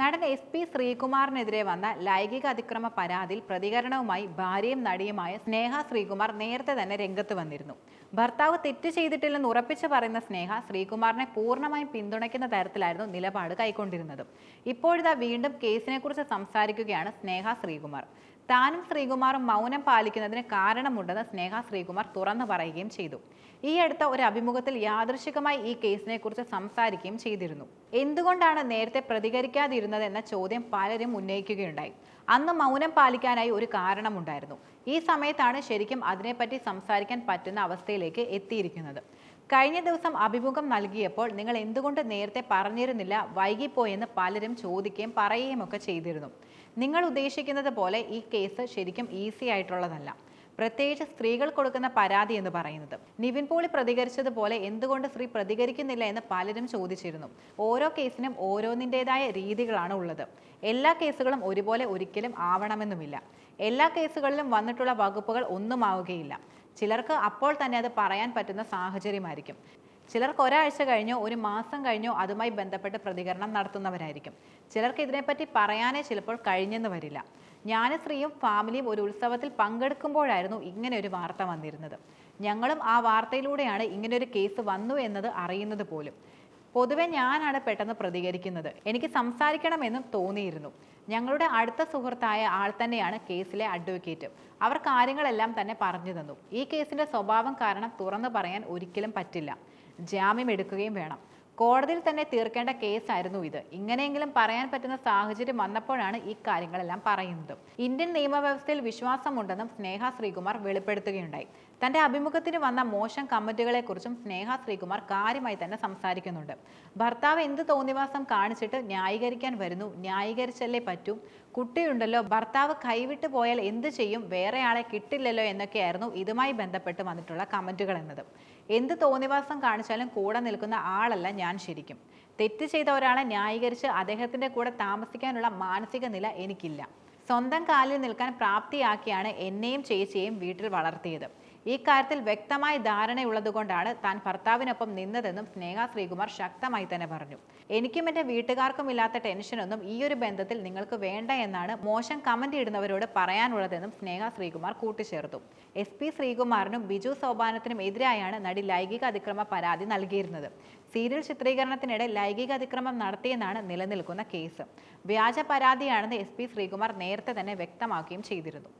നടൻ S P ശ്രീകുമാറിനെതിരെ വന്ന ലൈംഗിക അതിക്രമ പരാതിയിൽ പ്രതികരണവുമായി ഭാര്യയും നടിയുമായ സ്നേഹ ശ്രീകുമാർ നേരത്തെ തന്നെ രംഗത്ത് വന്നിരുന്നു. ഭർത്താവ് തെറ്റ് ചെയ്തിട്ടില്ലെന്ന് ഉറപ്പിച്ചു പറയുന്ന സ്നേഹ ശ്രീകുമാറിനെ പൂർണമായും പിന്തുണയ്ക്കുന്ന തരത്തിലായിരുന്നു നിലപാട് കൈക്കൊണ്ടിരുന്നത്. ഇപ്പോഴിതാ വീണ്ടും കേസിനെക്കുറിച്ച് സംസാരിക്കുകയാണ് സ്നേഹ ശ്രീകുമാർ. താനും ശ്രീകുമാറും മൗനം പാലിക്കുന്നതിന് കാരണമുണ്ടെന്ന് സ്നേഹ ശ്രീകുമാർ തുറന്നു പറയുകയും ചെയ്തു. ഈ അടുത്ത ഒരു അഭിമുഖത്തിൽ യാദൃശികമായി ഈ കേസിനെ കുറിച്ച് സംസാരിക്കുകയും ചെയ്തിരുന്നു. എന്തുകൊണ്ടാണ് നേരത്തെ പ്രതികരിക്കാതിരുന്നത് എന്ന ചോദ്യം പലരും ഉന്നയിക്കുകയുണ്ടായി. അന്ന് മൗനം പാലിക്കാനായി ഒരു കാരണമുണ്ടായിരുന്നു. ഈ സമയത്താണ് ശരിക്കും അതിനെപ്പറ്റി സംസാരിക്കാൻ പറ്റുന്ന അവസ്ഥയിലേക്ക് എത്തിയിരിക്കുന്നത്. കഴിഞ്ഞ ദിവസം അഭിമുഖം നൽകിയപ്പോൾ നിങ്ങൾ എന്തുകൊണ്ട് നേരത്തെ പറഞ്ഞിരുന്നില്ല വൈകിപ്പോയെന്ന് പലരും ചോദിക്കുകയും പറയുകയും ഒക്കെ ചെയ്തിരുന്നു. നിങ്ങൾ ഉദ്ദേശിക്കുന്നത് പോലെ ഈ കേസ് ശരിക്കും ഈസി ആയിട്ടുള്ളതല്ല. പ്രത്യേകിച്ച് സ്ത്രീകൾ കൊടുക്കുന്ന പരാതി എന്ന് പറയുന്നത്. നിവിൻ പോളി പ്രതികരിച്ചതുപോലെ എന്തുകൊണ്ട് സ്ത്രീ പ്രതികരിക്കുന്നില്ല എന്ന് പലരും ചോദിച്ചിരുന്നു. ഓരോ കേസിനും ഓരോന്നിന്റെതായ രീതികളാണ് ഉള്ളത്. എല്ലാ കേസുകളും ഒരുപോലെ ഒരിക്കലും ആവണമെന്നുമില്ല. എല്ലാ കേസുകളിലും വന്നിട്ടുള്ള വകുപ്പുകൾ ഒന്നും ആവുകയില്ല ചിലർക്ക് അപ്പോൾ തന്നെ അത് പറയാൻ പറ്റുന്ന സാഹചര്യമായിരിക്കും. ചിലർക്ക് ഒരാഴ്ച കഴിഞ്ഞോ ഒരു മാസം കഴിഞ്ഞോ അതുമായി ബന്ധപ്പെട്ട് പ്രതികരണം നടത്തുന്നവരായിരിക്കും. ചിലർക്ക് ഇതിനെപ്പറ്റി പറയാനേ ചിലപ്പോൾ കഴിഞ്ഞെന്ന് വരില്ല. ജ്ഞാനശ്രീയും ഫാമിലിയും ഒരു ഉത്സവത്തിൽ പങ്കെടുക്കുമ്പോഴായിരുന്നു ഇങ്ങനെ ഒരു വാർത്ത വന്നിരുന്നത്. ഞങ്ങളും ആ വാർത്തയിലൂടെയാണ് ഇങ്ങനെ ഒരു കേസ് വന്നു എന്നത് അറിയുന്നത് പോലും. പൊതുവെ ഞാനാണ് പെട്ടെന്ന് പ്രതികരിക്കുന്നത്. എനിക്ക് സംസാരിക്കണമെന്നും തോന്നിയിരുന്നു. ഞങ്ങളുടെ അടുത്ത സുഹൃത്തായ ആൾ തന്നെയാണ് കേസിലെ അഡ്വക്കേറ്റ് അവർ കാര്യങ്ങളെല്ലാം തന്നെ പറഞ്ഞു തന്നു. ഈ കേസിന്റെ സ്വഭാവം കാരണം തുറന്നു പറയാൻ ഒരിക്കലും പറ്റില്ല. ജാമ്യം എടുക്കുകയും വേണം. കോടതിയിൽ തന്നെ തീർക്കേണ്ട കേസായിരുന്നു ഇത്. ഇങ്ങനെയെങ്കിലും പറയാൻ പറ്റുന്ന സാഹചര്യം വന്നപ്പോഴാണ് ഈ കാര്യങ്ങളെല്ലാം പറയുന്നത്. ഇന്ത്യൻ നിയമവ്യവസ്ഥയിൽ വിശ്വാസമുണ്ടെന്നും സ്നേഹ ശ്രീകുമാർ വെളിപ്പെടുത്തുകയുണ്ടായി. തന്റെ അഭിമുഖത്തിന് വന്ന മോശം കമന്റുകളെ കുറിച്ചും സ്നേഹ ശ്രീകുമാർ കാര്യമായി തന്നെ സംസാരിക്കുന്നുണ്ട്. ഭർത്താവ് എന്ത് തോന്നിവാസം കാണിച്ചിട്ട് ന്യായീകരിക്കാൻ വരുന്നു? ന്യായീകരിച്ചല്ലേ പറ്റൂ? കുട്ടിയുണ്ടല്ലോ ഭർത്താവ് കൈവിട്ട് പോയാൽ എന്ത് ചെയ്യും? വേറെ ആളെ കിട്ടില്ലല്ലോ എന്നൊക്കെയായിരുന്നു ഇതുമായി ബന്ധപ്പെട്ട് വന്നിട്ടുള്ള കമന്റുകൾ എന്നത്. എന്ത് തോന്നിവാസം കാണിച്ചാലും കൂടെ നിൽക്കുന്ന ആളല്ല ഞാൻ ശരിക്കും. തെറ്റ് ചെയ്ത ഒരാളെ ന്യായീകരിച്ച് അദ്ദേഹത്തിന്റെ കൂടെ താമസിക്കാനുള്ള മാനസിക നില എനിക്കില്ല. സ്വന്തം കാലിൽ നിൽക്കാൻ പ്രാപ്തിയാക്കിയാണ് എന്നെയും ചേച്ചിയെയും വീട്ടിൽ വളർത്തിയത്. ഈ കാര്യത്തിൽ വ്യക്തമായ ധാരണയുള്ളതുകൊണ്ടാണ് താൻ ഭർത്താവിനൊപ്പം നിന്നതെന്നും സ്നേഹ ശ്രീകുമാർ ശക്തമായി തന്നെ പറഞ്ഞു. എനിക്കും എന്റെ വീട്ടുകാർക്കും ഇല്ലാത്ത ടെൻഷനൊന്നും ഈ ഒരു ബന്ധത്തിൽ നിങ്ങൾക്ക് വേണ്ട എന്നാണ് മോശം കമന്റ് ഇടുന്നവരോട് പറയാനുള്ളതെന്നും സ്നേഹ ശ്രീകുമാർ കൂട്ടിച്ചേർത്തു. എസ് പി ശ്രീകുമാറിനും ബിജു സോപാനത്തിനും എതിരായാണ് നടി ലൈംഗിക അതിക്രമ പരാതി നൽകിയിരുന്നത്. സീരിയൽ ചിത്രീകരണത്തിനിടെ ലൈംഗിക അതിക്രമം നടത്തിയെന്നാണ് നിലനിൽക്കുന്ന കേസ്. വ്യാജ പരാതിയാണെന്ന് എസ് പി ശ്രീകുമാർ നേരത്തെ തന്നെ വ്യക്തമാക്കുകയും ചെയ്തിരുന്നു.